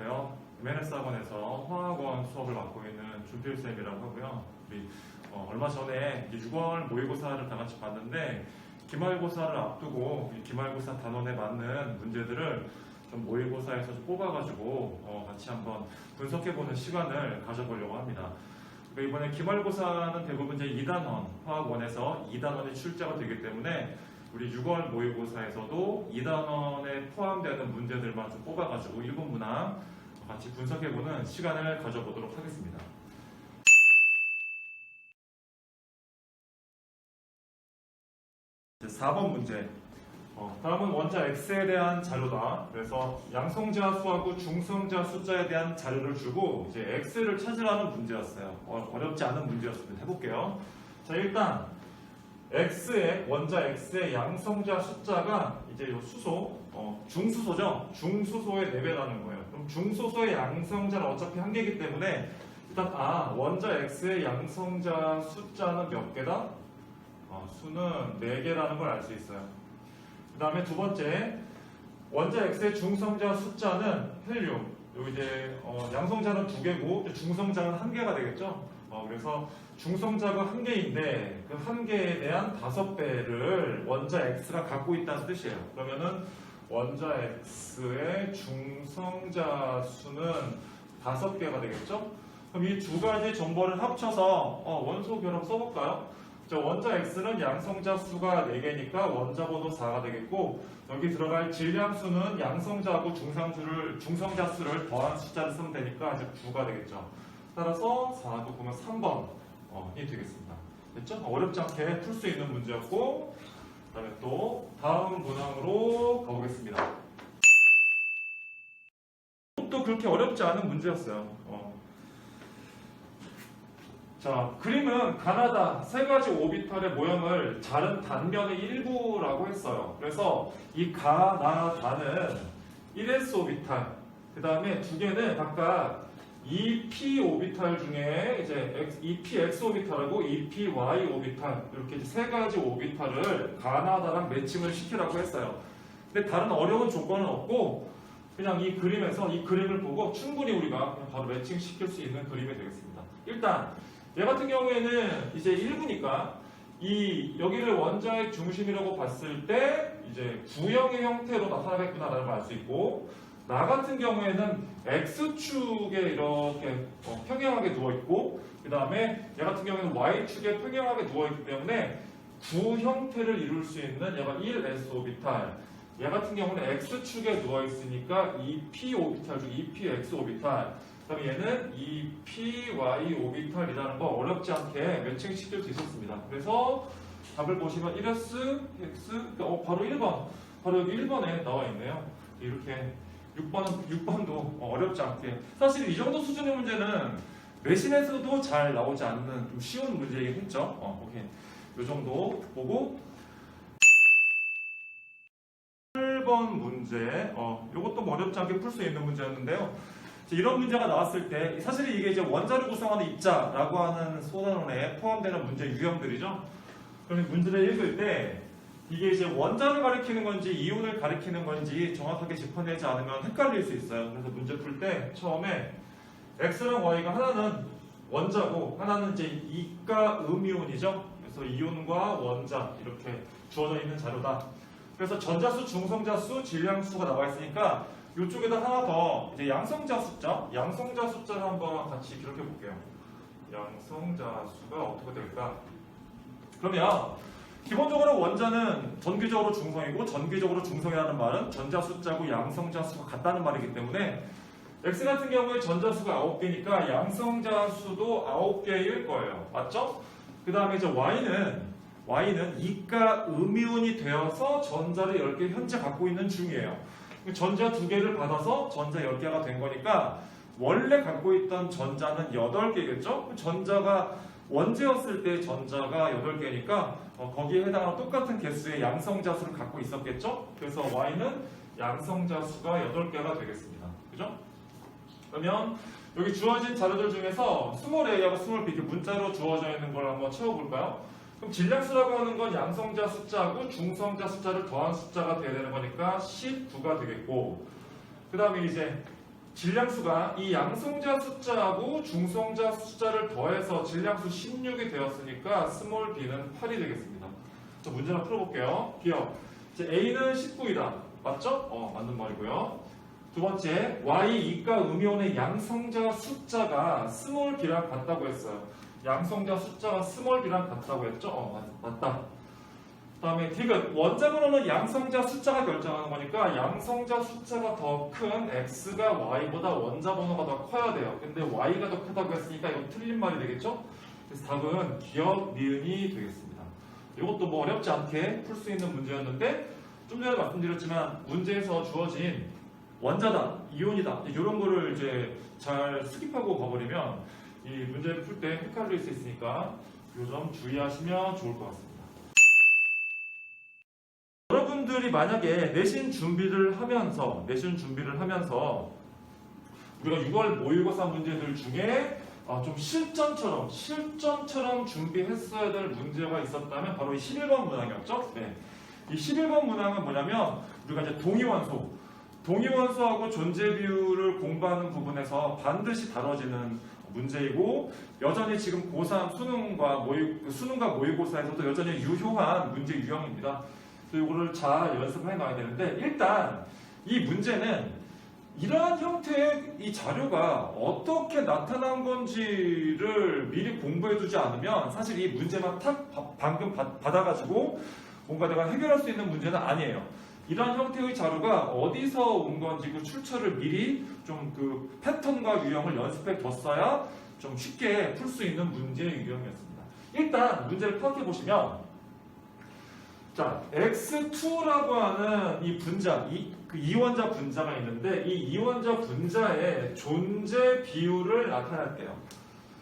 안녕하세요. MNS 학원에서 화학원 수업을 맡고 있는 준필 쌤이라고 하고요. 우리 어, 얼마 전에 이제 6월 모의고사를 다 같이 봤는데 기말고사를 앞두고 이 기말고사 단원에 맞는 문제들을 좀 모의고사에서 좀 뽑아가지고 어, 같이 한번 분석해보는 시간을 가져보려고 합니다. 이번에 기말고사는 대부분 이제 2단원 화학원에서 2단원이 출제가 되기 때문에 우리 6월 모의고사에서도 2단원에 포함되는 문제들만 좀 뽑아가지고 일본 문항 같이 분석해보는 시간을 가져보도록 하겠습니다. 이제 4번 문제. 어, 다음은 원자 X에 대한 자료다. 그래서 양성자 수하고 중성자 숫자에 대한 자료를 주고 이제 X를 찾으라는 문제였어요. 어, 어렵지 않은 문제였습니다. 해볼게요. 자 일단 X의 원자 X의 양성자 숫자가 이제 요 수소 어, 중수소죠. 중수소의 4배라는 거예요. 그럼 중수소의 양성자는 어차피 한 개이기 때문에 일단 아 원자 X의 양성자 숫자는 몇 개다? 어, 수는 4개라는 걸 알 수 있어요. 그 다음에 두 번째 원자 X의 중성자 숫자는 헬륨. 요 이제 어, 양성자는 두 개고 중성자는 한 개가 되겠죠. 어, 그래서 중성자가 한 개인데 그 한 개에 대한 다섯 배를 원자 X가 갖고 있다는 뜻이에요. 그러면은 원자 X의 중성자 수는 다섯 개가 되겠죠. 그럼 이 두 가지 정보를 합쳐서 어, 원소 결합 써볼까요? 자, 원자 X는 양성자 수가 4개니까 원자 번호 4가 되겠고 여기 들어갈 질량수는 양성자하고 중상수를 중성자 수를 더한 숫자를 쓰면 되니까 이제 9가 되겠죠. 따라서 4도 보면 3번이 되겠습니다. 됐죠? 어렵지 않게 풀 수 있는 문제였고 그 다음에 또 다음 문항으로 가보겠습니다. 또 그렇게 어렵지 않은 문제였어요. 어. 자, 그림은 가나다 세 가지 오비탈의 모형을 자른 단면의 일부라고 했어요. 그래서 이 가나다는 1s 오비탈, 그 다음에 두 개는 각각 2p 오비탈 중에 이제 X- 2px 오비탈하고 2py 오비탈 이렇게 세 가지 오비탈을 가나다랑 매칭을 시키라고 했어요. 근데 다른 어려운 조건은 없고 그냥 이 그림에서 이 그림을 보고 충분히 우리가 바로 매칭 시킬 수 있는 그림이 되겠습니다. 일단 얘 같은 경우에는 이제 1부니까 이 여기를 원자의 중심이라고 봤을 때 이제 구형의 형태로 나타나겠구나라는 걸 알 수 있고 나 같은 경우에는 x축에 이렇게 어, 평행하게 누워 있고 그 다음에 얘 같은 경우에는 y축에 평행하게 누워 있기 때문에 구 형태를 이룰 수 있는 얘가 1s 오비탈 얘 같은 경우는 x축에 누워 있으니까 2p 오비탈 중 2px 오비탈 그다음에 얘는 2py 오비탈이라는 거 어렵지 않게 매칭 시킬 수 있었습니다. 그래서 답을 보시면 1s, x, 어, 바로 1번, 바로 여기 1번에 나와 있네요. 이렇게 6번, 6번도 어렵지 않게. 사실 이 정도 수준의 문제는 내신에서도 잘 나오지 않는 좀 쉬운 문제이긴 했죠. 어, 오케이. 이 정도 보고 8번 문제, 어, 이것도 뭐 어렵지 않게 풀 수 있는 문제였는데요. 이런 문제가 나왔을 때 사실 이게 이제 원자를 구성하는 입자라고 하는 소단원에 포함되는 문제 유형들이죠. 그러면 문제를 읽을 때 이게 이제 원자를 가리키는 건지 이온을 가리키는 건지 정확하게 짚어내지 않으면 헷갈릴 수 있어요. 그래서 문제 풀 때 처음에 x랑 y가 하나는 원자고 하나는 이제 이가 음이온이죠. 그래서 이온과 원자 이렇게 주어져 있는 자료다. 그래서 전자수, 중성자수, 질량수가 나와 있으니까 이쪽에다 하나 더 이제 양성자 숫자, 양성자 숫자를 한번 같이 기록해 볼게요. 양성자 수가 어떻게 될까? 그러면 기본적으로 원자는 전기적으로 중성이고 전기적으로 중성이라는 말은 전자 숫자고 양성자 수가 같다는 말이기 때문에 x 같은 경우에 전자 수가 9개니까 양성자 수도 9개일 거예요. 맞죠? 그 다음에 이제 y는 y는 이가 음이온이 되어서 전자를 10개 현재 갖고 있는 중이에요. 전자 두 개를 받아서 전자 10개가 된 거니까 원래 갖고 있던 전자는 8개겠죠? 전자가 원재였을 때 전자가 8개니까 어, 거기에 해당하는 똑같은 개수의 양성자수를 갖고 있었겠죠? 그래서 y는 양성자수가 8개가 되겠습니다. 그죠? 그러면 여기 주어진 자료들 중에서 스몰 A하고 스몰 B 이렇게 문자로 주어져 있는 걸 한번 채워볼까요? 그럼 질량수라고 하는 건 양성자 숫자하고 중성자 숫자를 더한 숫자가 돼야 되는 거니까 19가 되겠고 그 다음에 이제 질량수가 이 양성자 숫자하고 중성자 숫자를 더해서 질량수 16이 되었으니까 스몰 b는 8이 되겠습니다. 자, 문제 하나 풀어볼게요. 기억. a는 19이다. 맞죠? 어, 맞는 말이고요. 두 번째, y, 2가 음이온의 양성자 숫자가 스몰 b랑 같다고 했어요. 양성자 숫자가 스몰 b랑 같다고 했죠? 어, 맞, 맞다. 그 다음에 디귿 원자번호는 양성자 숫자가 결정하는 거니까 양성자 숫자가 더 큰 x가 y보다 원자 번호가 더 커야 돼요. 근데 y가 더 크다고 했으니까 이거 틀린 말이 되겠죠? 그래서 답은 기억 니은이 되겠습니다. 이것도 뭐 어렵지 않게 풀 수 있는 문제였는데 좀 전에 말씀드렸지만 문제에서 주어진 원자다, 이온이다 이런 거를 이제 잘 스킵하고 가버리면 이 문제를 풀때 헷갈릴 수 있으니까 이점 주의하시면 좋을 것 같습니다. 여러분들이 만약에 내신 준비를 하면서 내신 준비를 하면서 우리가 6월 모의고사 문제들 중에 아, 좀 실전처럼 실전처럼 준비했어야 될 문제가 있었다면 바로 이 11번 문항이었죠. 네. 이 11번 문항은 뭐냐면 우리가 이제 동위원소 동위원소하고 존재 비율을 공부하는 부분에서 반드시 다뤄지는 문제이고 여전히 지금 고3 수능과 모의 그 수능과 모의고사에서도 여전히 유효한 문제 유형입니다. 이거를 잘 연습해 놔야 되는데 일단 이 문제는 이러한 형태의 이 자료가 어떻게 나타난 건지를 미리 공부해 두지 않으면 사실 이 문제만 탁 바- 방금 받- 받아가지고 뭔가 내가 해결할 수 있는 문제는 아니에요. 이러한 형태의 자료가 어디서 온 건지 그 출처를 미리 좀 그 패턴과 유형을 연습해 뒀어야 좀 쉽게 풀 수 있는 문제의 유형이었습니다. 일단 문제를 파악해 보시면 자, X2라고 하는 이 분자, 이, 그 이원자 분자가 있는데 이 이원자 분자의 존재 비율을 나타낼게요.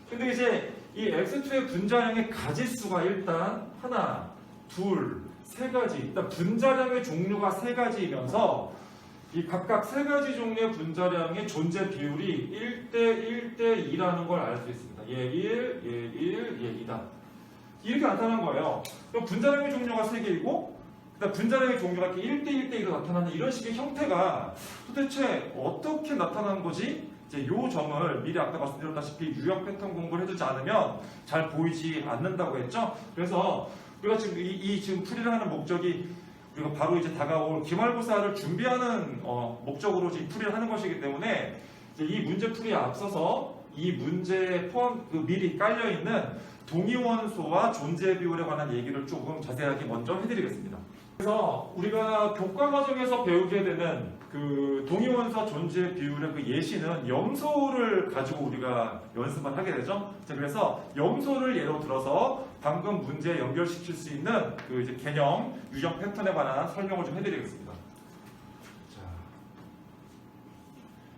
근데 이제 이 X2의 분자량의 가지수가 일단 하나, 둘, 세 가지. 일단 분자량의 종류가 세 가지이면서 이 각각 세 가지 종류의 분자량의 존재 비율이 1대 1대 2라는 걸 알 수 있습니다. 얘 1, 얘 1, 얘 2다. 이렇게 나타난 거예요. 그럼 분자량의 종류가 세 개이고, 그다음 분자량의 종류가 이렇게 1대 1대 2로 나타나는 이런 식의 형태가 도대체 어떻게 나타난 거지? 이제 요 점을 미리 아까 말씀드렸다시피 유형 패턴 공부를 해두지 않으면 잘 보이지 않는다고 했죠. 그래서 우리가 지금 이, 이 지금 풀이를 하는 목적이 우리가 바로 이제 다가올 기말고사를 준비하는 어, 목적으로 지금 풀이를 하는 것이기 때문에 이 문제 풀이에 앞서서 이 문제에 포함 그 미리 깔려 있는 동위 원소와 존재 비율에 관한 얘기를 조금 자세하게 먼저 해드리겠습니다. 그래서 우리가 교과 과정에서 배우게 되는 그 동위원소 존재 비율의 그 예시는 염소를 가지고 우리가 연습만 하게 되죠. 자, 그래서 염소를 예로 들어서 방금 문제에 연결시킬 수 있는 그 이제 개념, 유형 패턴에 관한 설명을 좀 해드리겠습니다. 자,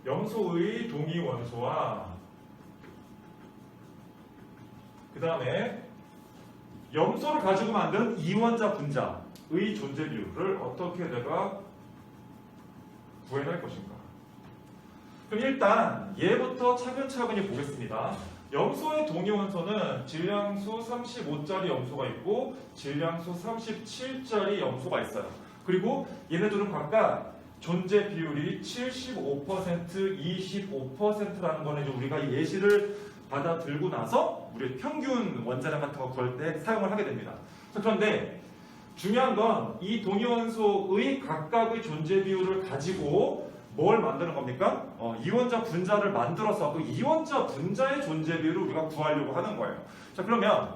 염소의 동위원소와 그 다음에 염소를 가지고 만든 이원자 분자의 존재 비율을 어떻게 내가 구해낼 것인가? 그럼 일단 얘부터 차근차근히 보겠습니다. 염소의 동위원소는 질량수 35짜리 염소가 있고 질량수 37짜리 염소가 있어요. 그리고 얘네들은 각각 존재 비율이 75%, 25%라는 거는 우리가 이 예시를 받아 들고 나서 우리 평균 원자량 같은 거 구할 때 사용을 하게 됩니다. 자, 그런데 중요한 건 이 동위원소의 각각의 존재 비율을 가지고 뭘 만드는 겁니까? 어, 이원자 분자를 만들어서 그 이원자 분자의 존재 비율을 우리가 구하려고 하는 거예요. 자, 그러면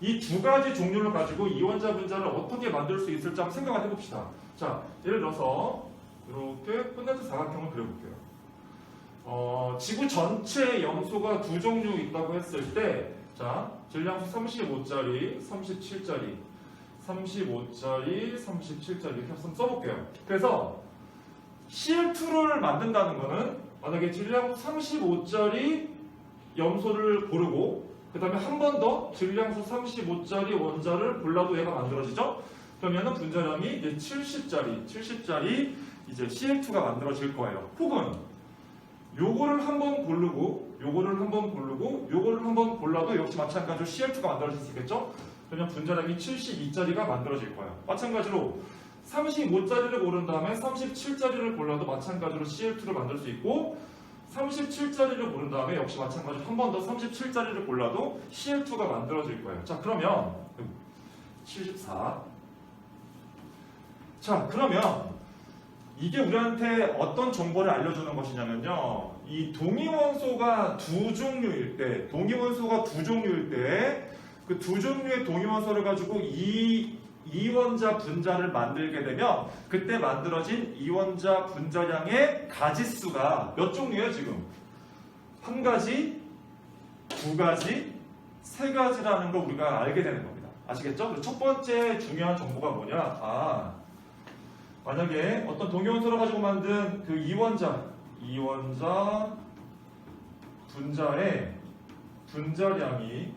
이 두 가지 종류를 가지고 이원자 분자를 어떻게 만들 수 있을지 한번 생각을 해봅시다. 자, 예를 들어서 이렇게 끝내서 사각형을 그려볼게요. 어, 지구 전체 염소가 두 종류 있다고 했을 때, 자, 질량수 35짜리, 37짜리, 35짜리, 37짜리 이렇게 한번 써볼게요. 그래서 CL2를 만든다는 거는 만약에 질량수 35짜리 염소를 고르고 그 다음에 한 번 더 질량수 35짜리 원자를 골라도 얘가 만들어지죠? 그러면은 분자량이 이제 70짜리, 70짜리 이제 CL2가 만들어질 거예요. 혹은 요거를 한번 고르고 요거를 한번 고르고 요거를 한번 골라도 역시 마찬가지로 CL2가 만들어질 수 있겠죠? 그러면 분자량이 72짜리가 만들어질 거예요. 마찬가지로 35자리를 고른 다음에 37자리를 골라도 마찬가지로 CL2를 만들 수 있고 37자리를 고른 다음에 역시 마찬가지로 한 번 더 37자리를 골라도 CL2가 만들어질 거예요. 자 그러면 74. 자 그러면 이게 우리한테 어떤 정보를 알려주는 것이냐면요. 이 동위원소가 두 종류일 때, 동위원소가 두 종류일 때, 그 두 종류의 동위원소를 가지고 이 이원자 분자를 만들게 되면 그때 만들어진 이원자 분자량의 가지수가 몇 종류예요 지금? 한 가지, 두 가지, 세 가지라는 걸 우리가 알게 되는 겁니다. 아시겠죠? 첫 번째 중요한 정보가 뭐냐? 아, 만약에 어떤 동위원소를 가지고 만든 그 이원자, 이원자 분자의 분자량이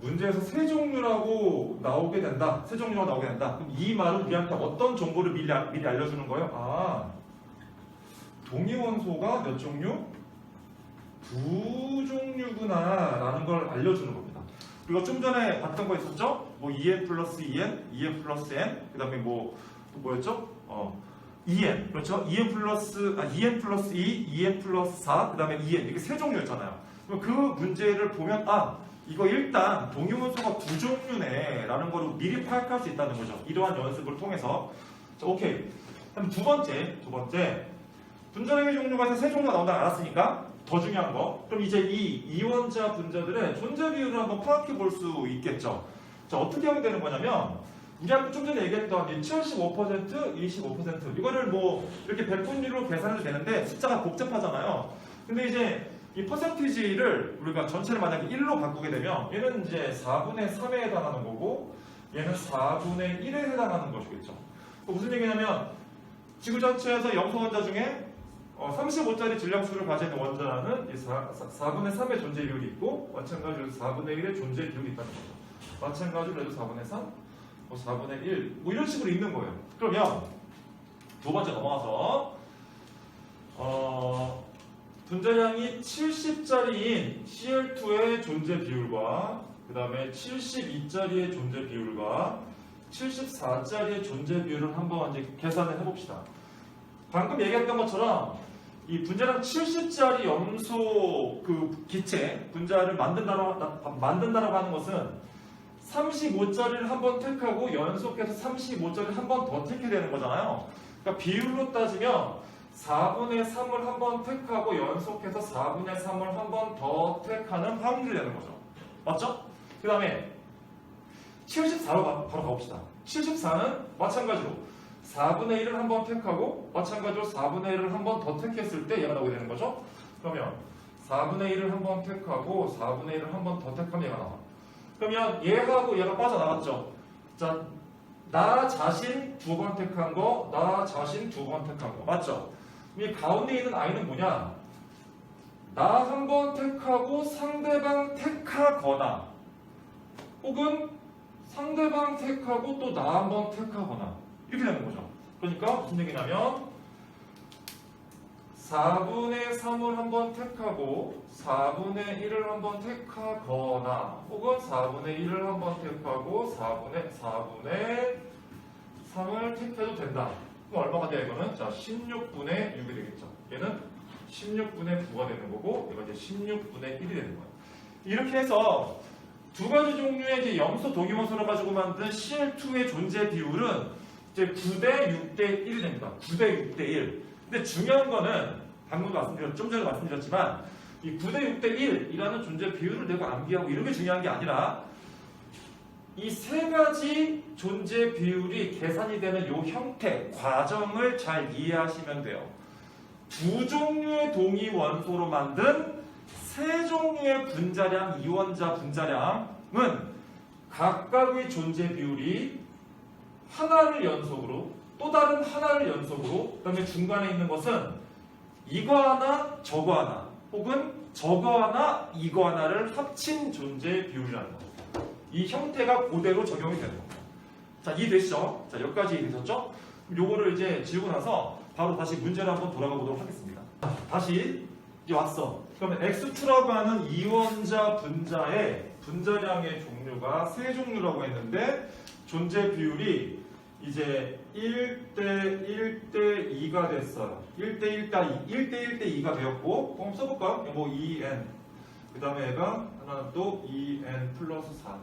문제에서 세 종류라고 나오게 된다. 세 종류가 나오게 된다. 그럼 이 말은 우리한테 어떤 정보를 미리, 알- 미리 알려주는 거예요? 아, 동위원소가 몇 종류? 두 종류구나 라는 걸 알려주는 겁니다. 그리고 좀 전에 봤던 거 있었죠? 뭐 2n 플러스 2n, 2n 플러스 n, 그 다음에 뭐, 또 뭐였죠? 어, 2n, 그렇죠? 2n 플러스, 아, 2n 플러스 2, 2n 플러스 4, 그 다음에 2n, 이게 세 종류였잖아요. 그럼 그 문제를 보면, 아, 이거 일단 동위원소가 두 종류네, 라는 거를 미리 파악할 수 있다는 거죠. 이러한 연습을 통해서. 자, 오케이. 그럼 두 번째, 두 번째. 분자량의 종류가 세 종류가 나온다 알았으니까 더 중요한 거. 그럼 이제 이 이원자 분자들의 존재 비율을 한번 파악해 볼 수 있겠죠. 자, 어떻게 하면 되는 거냐면 우리 아까 좀 전에 얘기했던 이 75%, 25% 이거를 뭐 이렇게 백분위로 계산해도 되는데 숫자가 복잡하잖아요. 근데 이제 이 퍼센티지를 우리가 전체를 만약에 1로 바꾸게 되면 얘는 이제 4분의 3에 해당하는 거고 얘는 4분의 1에 해당하는 것이겠죠. 그 무슨 얘기냐면 지구 전체에서 염소 원자 중에 어, 35짜리 질량수를 가진 원자는 이 4, 4분의 3의 존재 비율이 있고 마찬가지로 4분의 1의 존재 비율이 있다는 거죠. 마찬가지로 얘도 4분의 3, 뭐 4분의 1, 뭐 이런 식으로 있는 거예요. 그러면 두 번째 넘어가서 어, 분자량이 70짜리인 CL2의 존재 비율과 그 다음에 72짜리의 존재 비율과 74짜리의 존재 비율을 한번 이제 계산을 해봅시다. 방금 얘기했던 것처럼 이 분자량 70짜리 염소 그 기체 분자를 만든다고 만든다라고 하는 것은 35짜리를 한 번 택하고 연속해서 35짜리를 한 번 더 택해야 되는 거잖아요. 그러니까 비율로 따지면 4분의 3을 한 번 택하고 연속해서 4분의 3을 한 번 더 택하는 확률이 되는 거죠. 맞죠? 그 다음에 74로 바, 바로 가봅시다. 74는 마찬가지로 4분의 1을 한 번 택하고 마찬가지로 4분의 1을 한 번 더 택했을 때 얘가 나오게 되는 거죠. 그러면 4분의 1을 한 번 택하고 4분의 1을 한 번 더 택하면 얘가 나와. 그러면 얘하고 얘가 빠져나갔죠. 자, 나 자신 두 번 택한 거, 나 자신 두 번 택한 거. 맞죠? 이 가운데 있는 아이는 뭐냐? 나 한 번 택하고 상대방 택하거나 혹은 상대방 택하고 또 나 한 번 택하거나 이렇게 되는 거죠. 그러니까 무슨 얘기냐면 4분의 3을 한번 택하고 4분의 1을 한번 택하거나 혹은 4분의 1을 한번 택하고 4분의 4분의 3을 택해도 된다. 그럼 얼마가 돼요 이거는? 자 16분의 6이 되겠죠. 얘는 16분의 9가 되는 거고 이거 이제 16분의 1이 되는 거예요. 이렇게 해서 두 가지 종류의 이제 염소 동위원소를 가지고 만든 CL2의 존재 비율은 이제 9대 6대 1이 됩니다. 9대 6대 1. 근데 중요한 거는 방금도 말씀드렸, 좀 전에 말씀드렸지만 이 9대 6대 1이라는 존재 비율을 내가 암기하고 이런 게 중요한 게 아니라 이 세 가지 존재 비율이 계산이 되는 요 형태, 과정을 잘 이해하시면 돼요. 두 종류의 동위 원소로 만든 세 종류의 분자량, 이원자 분자량은 각각의 존재 비율이 하나를 연속으로 또 다른 하나를 연속으로 그 다음에 중간에 있는 것은 이거 하나 저거 하나 혹은 저거 하나 이거 하나를 합친 존재 비율이라는 겁니다. 이 형태가 그대로 적용이 되는 겁니다. 자 이해되시죠? 자 여기까지 되셨죠? 요거를 이제 지우고 나서 바로 다시 문제를 한번 돌아가 보도록 하겠습니다. 자, 다시 이제 왔어. 그러면 X2라고 하는 이원자 분자의 분자량의 종류가 세 종류라고 했는데 존재 비율이 이제 1대 1대 2가 됐어요. 1대 1대 2, 1대 1대 2가 되었고, 그럼 써볼까요? 뭐 2n. 그 다음에 얘가 하나는 또 2n 플러스 4.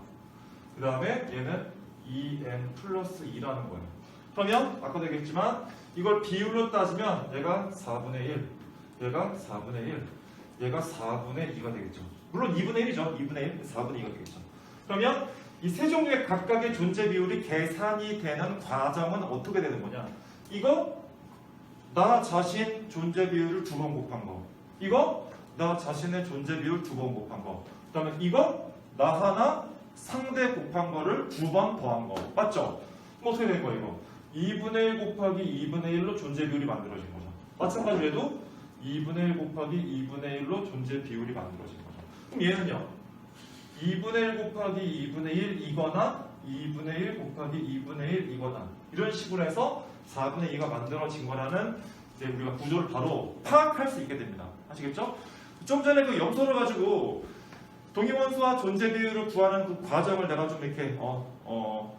그 다음에 얘는 2n 플러스 2라는 거예요. 그러면 아까도 얘기했지만 이걸 비율로 따지면 얘가 4분의 1, 얘가 4분의 1, 얘가 4분의 2가 되겠죠. 물론 2분의 1이죠. 2분의 1, 4분의 2가 되겠죠. 그러면 이 세 종류의 각각의 존재 비율이 계산이 되는 과정은 어떻게 되는 거냐? 이거 나 자신 존재 비율을 두 번 곱한 거. 이거 나 자신의 존재 비율 두 번 곱한 거. 그다음에 이거 나 하나 상대 곱한 거를 두 번 더한 거. 맞죠? 그럼 어떻게 된 거예요, 이거? 2분의 1 곱하기 2분의 1로 존재 비율이 만들어진 거죠. 마찬가지로 해도 2분의 1 곱하기 2분의 1로 존재 비율이 만들어진 거죠. 그럼 얘는요? 2분의 1 곱하기 2분의 1 이거나 2분의 1 곱하기 2분의 1 이거나 이런 식으로 해서 4분의 2가 만들어진 거라는 이제 우리가 구조를 바로 파악할 수 있게 됩니다. 아시겠죠? 좀 전에 그 염소를 가지고 동위원수와 존재 비율을 구하는 그 과정을 내가 좀 이렇게 어, 어,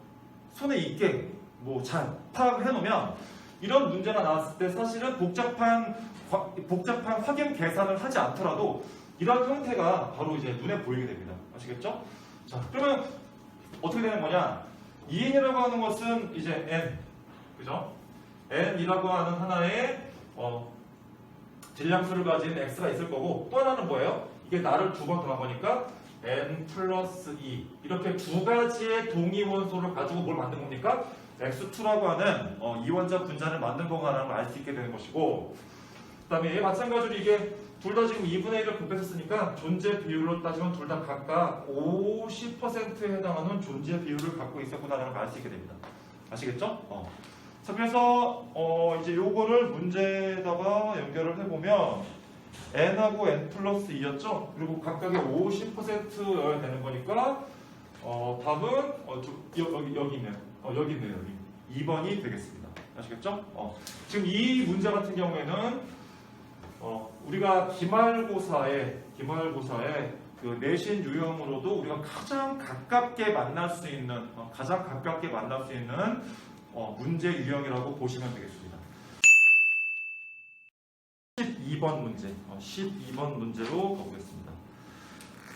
손에 있게 뭐 잘 파악을 해놓으면 이런 문제가 나왔을 때 사실은 복잡한 과- 복잡한 확인 계산을 하지 않더라도 이런 형태가 바로 이제 눈에 보이게 됩니다. 아시겠죠? 자, 그러면 어떻게 되는 거냐? 2n이라고 하는 것은 이제 n, 그죠? n이라고 하는 하나의 어, 질량수를 가진 x가 있을 거고 또 하나는 뭐예요? 이게 나를 두 번 더한 거니까 n 플러스 2 이렇게 두 가지의 동위 원소를 가지고 뭘 만든 겁니까? x2라고 하는 어, 이원자 분자를 만든 거라는 걸 알 수 있게 되는 것이고 그 다음에 마찬가지로 이게 둘 다 지금 2분의 1을 곱했었으니까 존재 비율로 따지면 둘 다 각각 50%에 해당하는 존재 비율을 갖고 있었구나라는 걸 알 수 있게 됩니다. 아시겠죠? 어. 자, 그래서 어, 이제 요거를 문제에다가 연결을 해보면 n하고 n 플러스 2였죠? 그리고 각각의 50%여야 되는 거니까 어, 답은 어, 저, 여, 여기, 여기 있네요. 어, 여기 있네요. 여기. 2번이 되겠습니다. 아시겠죠? 어. 지금 이 문제 같은 경우에는 어, 우리가 기말고사에 기말고사에 그 내신 유형으로도 우리가 가장 가깝게 만날 수 있는 어, 가장 가깝게 만날 수 있는 어, 문제 유형이라고 보시면 되겠습니다. 12번 문제, 어, 12번 문제로 가보겠습니다.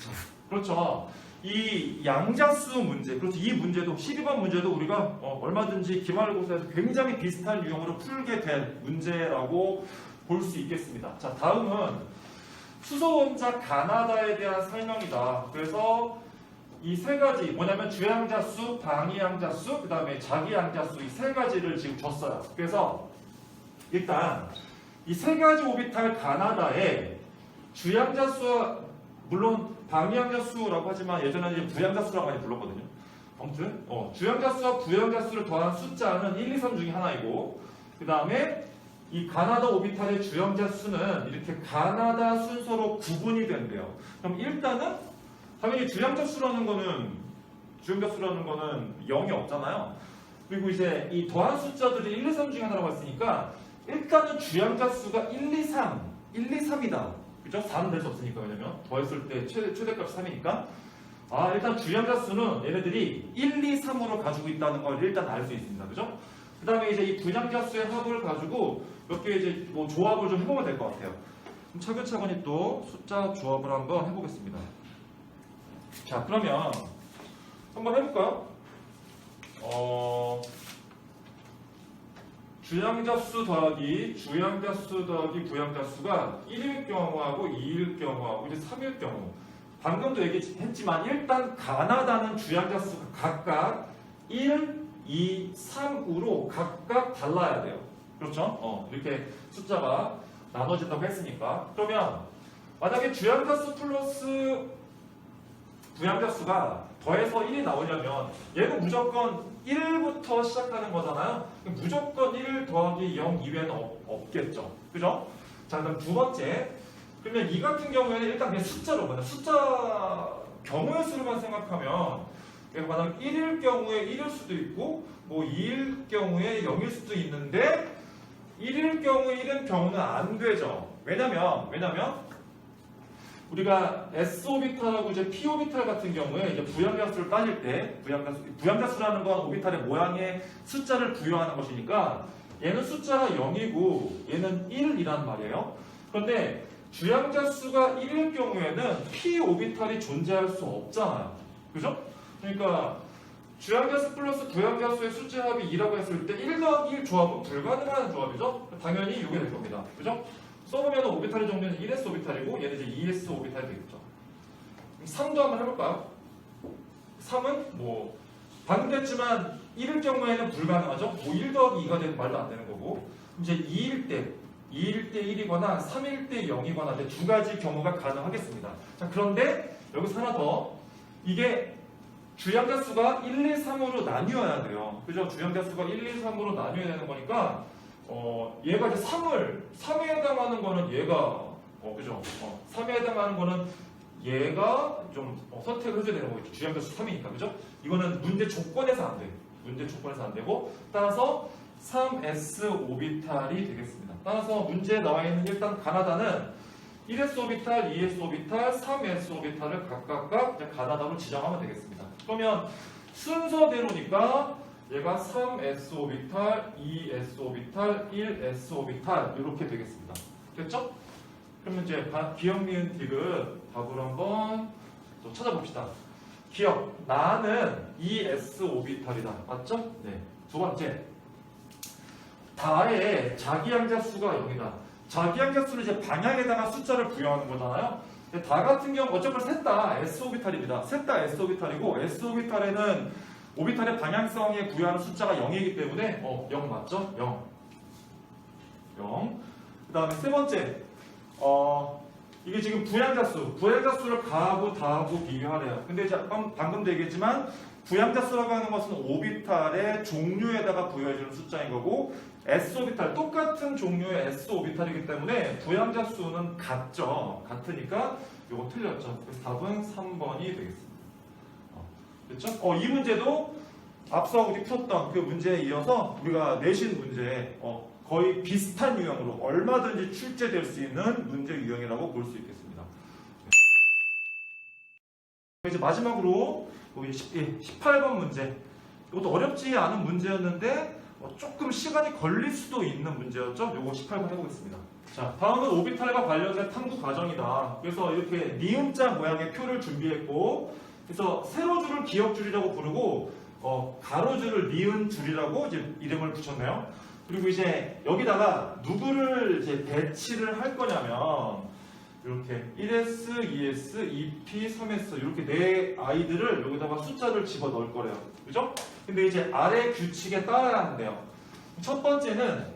자, 그렇죠. 이 양자수 문제, 그렇죠. 이 문제도 12번 문제도 우리가 어, 얼마든지 기말고사에서 굉장히 비슷한 유형으로 풀게 될 문제라고 볼 수 있겠습니다. 자, 다음은 수소원자 가나다에 대한 설명이다. 그래서 이 세 가지 뭐냐면 주양자 수, 방위양자 수, 그 다음에 자기양자 수 이 세 가지를 지금 줬어요. 그래서 일단 이 세 가지 오비탈 가나다에 주양자 수 물론 방위양자 수라고 하지만 예전에는 이제 부양자 수라고 많이 불렀거든요. 아무튼 어, 주양자 수와 부양자 수를 더한 숫자는 1, 2, 3 중에 하나이고 그 다음에 이 가나다 오비탈의 주영자 수는 이렇게 가나다 순서로 구분이 된대요. 그럼 일단은 당연히 주영자 수라는 거는 주영자 수라는 거는 0이 없잖아요. 그리고 이제 이 더한 숫자들이 1, 2, 3 중에 하나라고 했으니까 일단은 주영자 수가 1, 2, 3, 1, 2, 3이다. 그죠? 4는 될 수 없으니까 왜냐면 더했을 때 최대, 최대값 3이니까 아 일단 주영자 수는 얘네들이 1, 2, 3으로 가지고 있다는 걸 일단 알 수 있습니다. 그죠? 그 다음에 이제 이 분양자 수의 합을 가지고 몇 개 이제 뭐 조합을 좀 해보면 될 것 같아요. 그럼 차근차근히 또 숫자 조합을 한번 해보겠습니다. 자, 그러면 한번 해볼까요? 어, 주양자 수 더하기 주양자 수 더하기 부양자 수가 1일 경우하고 2일 경우하고 이제 3일 경우. 방금도 얘기했지만 일단 가나다는 주양자 수가 각각 1, 2, 3으로 각각 달라야 돼요. 그렇죠? 어, 이렇게 숫자가 나눠진다고 했으니까. 그러면 만약에 주양자수 플러스 부양자수가 더해서 1이 나오려면 얘는 무조건 1부터 시작하는 거잖아요. 무조건 1 더하기 0 이외에는 없, 없겠죠. 그죠? 자, 그럼 두 번째. 그러면 이 같은 경우에는 일단 그냥 숫자로 보자. 숫자 경우의 수로만 생각하면 만약 1일 경우에 1일 수도 있고 뭐 2일 경우에 0일 수도 있는데 1일 경우에 1인 경우는 안 되죠. 왜냐면 왜냐면 우리가 s 오비탈하고 이제 p 오비탈 같은 경우에 이제 부양자수를 따질 때 부양자수 부양자수라는 건 오비탈의 모양에 숫자를 부여하는 것이니까 얘는 숫자가 0이고 얘는 1이란 말이에요. 그런데 주양자수가 1일 경우에는 p 오비탈이 존재할 수 없잖아요. 그죠? 그러니까 주양자수 플러스 부양자수의 숫자 합이 2라고 했을 때 1 더하기 1 조합은 불가능한 조합이죠? 당연히 이게 될 겁니다. 그죠? 써보면 오비탈의 종류는 1s 오비탈이고 얘는 이제 2s 오비탈이 되겠죠. 그럼 3도 한번 해볼까요? 3은 뭐 방금 했지만 1일 경우에는 불가능하죠. 뭐 1 더하기 2가 되는 말도 안 되는 거고 이제 2일 때 2일 때 1이거나 3일 때 0이거나 이제 두 가지 경우가 가능하겠습니다. 자 그런데 여기서 하나 더 이게 주양자 수가 1, 2, 3으로 나뉘어야 돼요. 그죠? 주양자 수가 1, 2, 3으로 나뉘어야 되는 거니까 어, 얘가 이제 3을 3에 해당하는 거는 얘가 어, 그죠? 어, 3에 해당하는 거는 얘가 좀 어, 선택을 해줘야 되는 거겠죠. 주양자 수 3이니까 그죠? 이거는 문제 조건에서 안 돼. 문제 조건에서 안 되고 따라서 3s 오비탈이 되겠습니다. 따라서 문제에 나와 있는 일단 가나다는 1s 오비탈, 2s 오비탈, 3s 오비탈을 각각 이제 가나다로 지정하면 되겠습니다. 그러면 순서대로니까 얘가 3s 오비탈, 2s 오비탈, 1s 오비탈 이렇게 되겠습니다. 됐죠? 그러면 이제 바- 기억 니은 디귿 답을 한번 또 찾아봅시다. 기억 나는 2s 오비탈이다. 맞죠? 네. 두 번째 다의 자기양자 수가 0이다. 자기양자 수는 이제 방향에다가 숫자를 부여하는 거잖아요. 다 같은 경우 어차피 셋다 s 오비탈입니다. 셋 다 s 오비탈이고 s 오비탈에는 오비탈의 방향성에 부여하는 숫자가 0이기 때문에 어, 0 맞죠? 0. 0. 그 다음에 세 번째 어 이게 지금 부양자수, 부양자수를 가하고 다하고 비교하래요. 근데 이제 방- 방금도 얘기했지만 부양자수라고 하는 것은 오비탈의 종류에다가 부여해주는 숫자인 거고 S 오비탈 똑같은 종류의 S 오비탈이기 때문에 부양자 수는 같죠. 같으니까 이거 틀렸죠. 그래서 답은 3번이 되겠습니다. 어, 됐죠? 어, 이 문제도 앞서 우리 풀었던 그 문제에 이어서 우리가 내신 문제 어, 거의 비슷한 유형으로 얼마든지 출제될 수 있는 문제 유형이라고 볼 수 있겠습니다. 이제 마지막으로 우리 18번 문제. 이것도 어렵지 않은 문제였는데 어, 조금 시간이 걸릴 수도 있는 문제였죠. 요거 18번 해보겠습니다. 자, 다음은 오비탈과 관련된 탐구 과정이다. 그래서 이렇게 니은자 모양의 표를 준비했고, 그래서 세로줄을 기억줄이라고 부르고, 어, 가로줄을 니은줄이라고 이제 이름을 붙였네요. 그리고 이제 여기다가 누구를 이제 배치를 할 거냐면, 이렇게 1S, 2S, 2P, 3S 이렇게 네 아이들을 여기다가 숫자를 집어 넣을 거래요. 그죠? 근데 이제 아래 규칙에 따라야 하는데요. 첫 번째는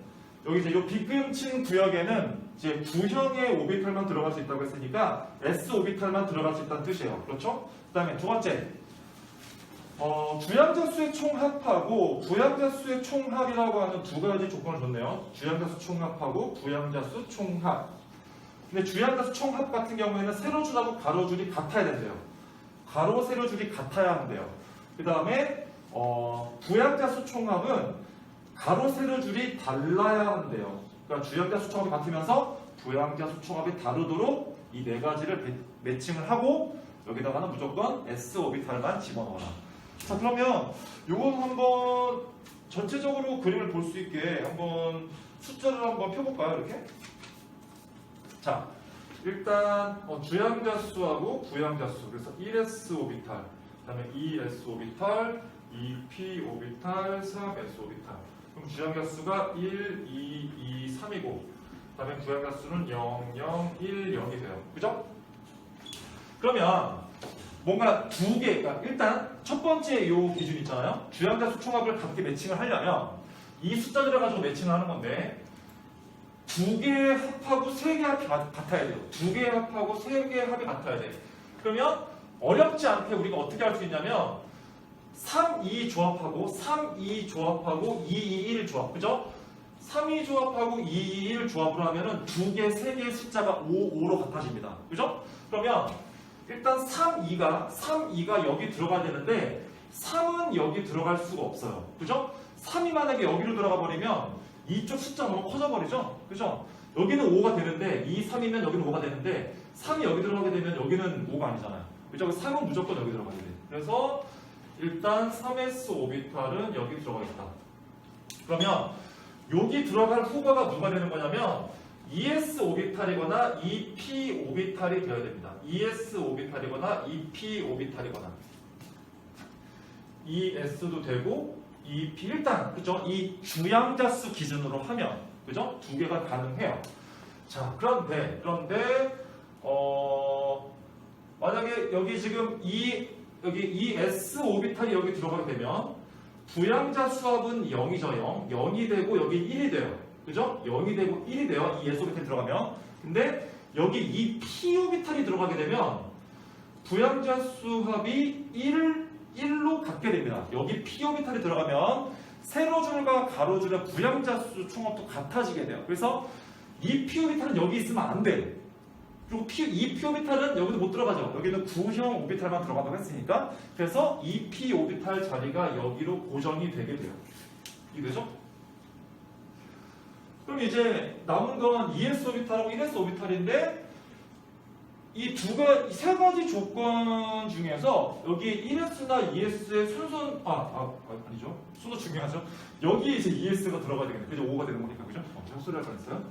여기 이제 이 빗금친 구역에는 이제 구형의 오비탈만 들어갈 수 있다고 했으니까 S 오비탈만 들어갈 수 있다는 뜻이에요. 그렇죠? 그 다음에 두 번째. 어, 주양자수의 총합하고 부양자수의 총합이라고 하는 두 가지 조건을 줬네요. 주양자수 총합하고 부양자수 총합. 근데 주양자수 총합 같은 경우에는 세로줄하고 가로줄이 같아야 된대요. 가로 세로줄이 같아야 한대요. 그 다음에 어, 부양자수 총합은 가로 세로 줄이 달라야 한대요. 그러니까 주양자수 총합이 같으면서 부양자수 총합이 다르도록 이 네 가지를 매- 매칭을 하고 여기다가는 무조건 S 오비탈만 집어넣어라. 자 그러면 요건 한번 전체적으로 그림을 볼 수 있게 한번 숫자를 한번 펴볼까요 이렇게? 자 일단 어, 주양자수하고 부양자수 그래서 1s 오비탈 그 다음에 2s 오비탈 2p 오비탈 3s 오비탈 그럼 주양자수가 1, 2, 2, 3이고 그다음에 부양자수는 0, 0, 1, 0이 돼요 그죠? 그러면 뭔가 두 개, 그러니까 일단 첫 번째 요 기준 있잖아요. 주양자수 총합을 같게 매칭을 하려면 이 숫자들을 가지고 매칭을 하는 건데 두 개의 합하고 세 개의 합이 같- 같아야 돼요. 두 개의 합하고 세 개의 합이 같아야 돼. 그러면 어렵지 않게 우리가 어떻게 할 수 있냐면 3, 2 조합하고 3, 2 조합하고 2, 2, 1 조합. 그죠? 3, 2 조합하고 2, 2, 1 조합을 하면은 두 개, 세 개의 숫자가 5, 5로 같아집니다. 그죠? 그러면 일단 3, 2가 3, 2가 여기 들어가야 되는데 3은 여기 들어갈 수가 없어요. 그죠? 3이 만약에 여기로 들어가 버리면 이쪽 숫자 너무 커져 버리죠. 그죠? 여기는 5가 되는데 2, 3이면 여기는 5가 되는데 3이 여기 들어가게 되면 여기는 5가 아니잖아요. 그죠? 3은 무조건 여기 들어가게 돼. 그래서 일단 3s 오비탈은 여기 들어가겠다. 그러면 여기 들어갈 후보가 누가 되는 거냐면 ES 오비탈이거나 EP 오비탈이 되어야 됩니다. ES 오비탈이거나 EP 오비탈이거나 ES도 되고 EP 일단 그죠? 이 주양자 수 기준으로 하면 그죠? 두 개가 가능해요. 자 그런데 그런데 어 만약에 여기 지금 이 여기 이 S 오비탈이 여기 들어가게 되면 부양자 수합은 0이죠 0 0이 되고 여기 1이 돼요. 그죠? 0이 되고 1이 돼요. 이 S 오비탈이 들어가면. 근데 여기 이 P 오비탈이 들어가게 되면 부양자 수합이 1 1로 갖게 됩니다. 여기 P 오비탈이 들어가면 세로줄과 가로줄의 부양자 수 총합도 같아지게 돼요. 그래서 이 P 오비탈은 여기 있으면 안 돼. 그리고 P, 이 P 오비탈은 여기도 못 들어가죠. 여기는 구형 오비탈만 들어가다고 했으니까. 그래서 이 P 오비탈 자리가 여기로 고정이 되게 돼요. 이해되죠? 그럼 이제 남은 건 ES 오비탈하고 1S 오비탈인데 이 두 가지, 세 가지 조건 중에서 여기 1S나 ES의 순서, 아, 아, 아, 아니죠. 순서 중요하죠. 여기 이제 ES가 들어가야 되겠네. 그죠? 5가 되는 거니까, 그죠? 어, 소리할 뻔했어요.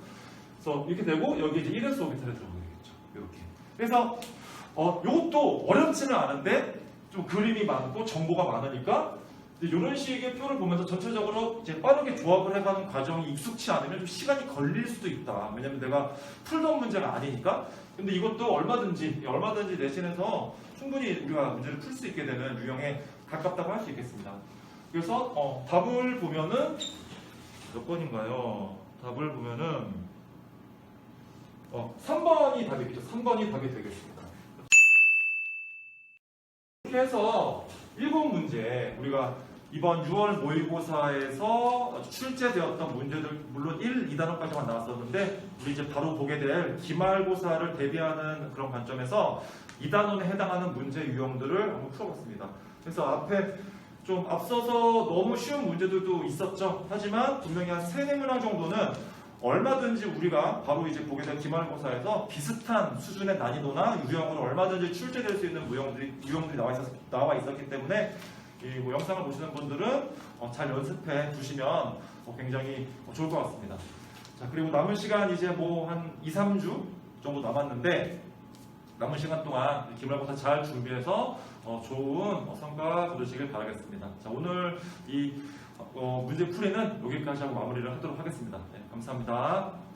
그래서 이렇게 되고 여기 이제 1S 오비탈에 들어가게 되겠죠. 이렇게. 그래서 어, 이것도 어렵지는 않은데 좀 그림이 많고 정보가 많으니까 이런 식의 표를 보면서 전체적으로 이제 빠르게 조합을 해가는 과정이 익숙치 않으면 좀 시간이 걸릴 수도 있다. 왜냐면 내가 풀던 문제가 아니니까. 근데 이것도 얼마든지 얼마든지 내신에서 충분히 우리가 문제를 풀 수 있게 되는 유형에 가깝다고 할 수 있겠습니다. 그래서 어, 답을 보면은 몇 번인가요? 답을 보면은 어, 3번이 답이겠죠. 3번이 답이 되겠습니다. 이렇게 해서 일곱 문제 우리가 이번 6월 모의고사에서 출제되었던 문제들 물론 1, 2단원까지만 나왔었는데 우리 이제 바로 보게 될 기말고사를 대비하는 그런 관점에서 2단원에 해당하는 문제 유형들을 한번 풀어봤습니다. 그래서 앞에 좀 앞서서 너무 쉬운 문제들도 있었죠. 하지만 분명히 한 3, 4문항 정도는 얼마든지 우리가 바로 이제 보게 될 기말고사에서 비슷한 수준의 난이도나 유형으로 얼마든지 출제될 수 있는 무형들이, 유형들이 나와, 있었, 나와 있었기 때문에 이 뭐 영상을 보시는 분들은 어, 잘 연습해 두시면 어, 굉장히 어, 좋을 것 같습니다. 자, 그리고 남은 시간 이제 뭐 한 2, 3주 정도 남았는데 남은 시간 동안 이 기말고사 잘 준비해서 어, 좋은 어, 성과 거두시길 바라겠습니다. 자, 오늘 이 어, 문제 풀이는 여기까지 하고 마무리를 하도록 하겠습니다. 네, 감사합니다.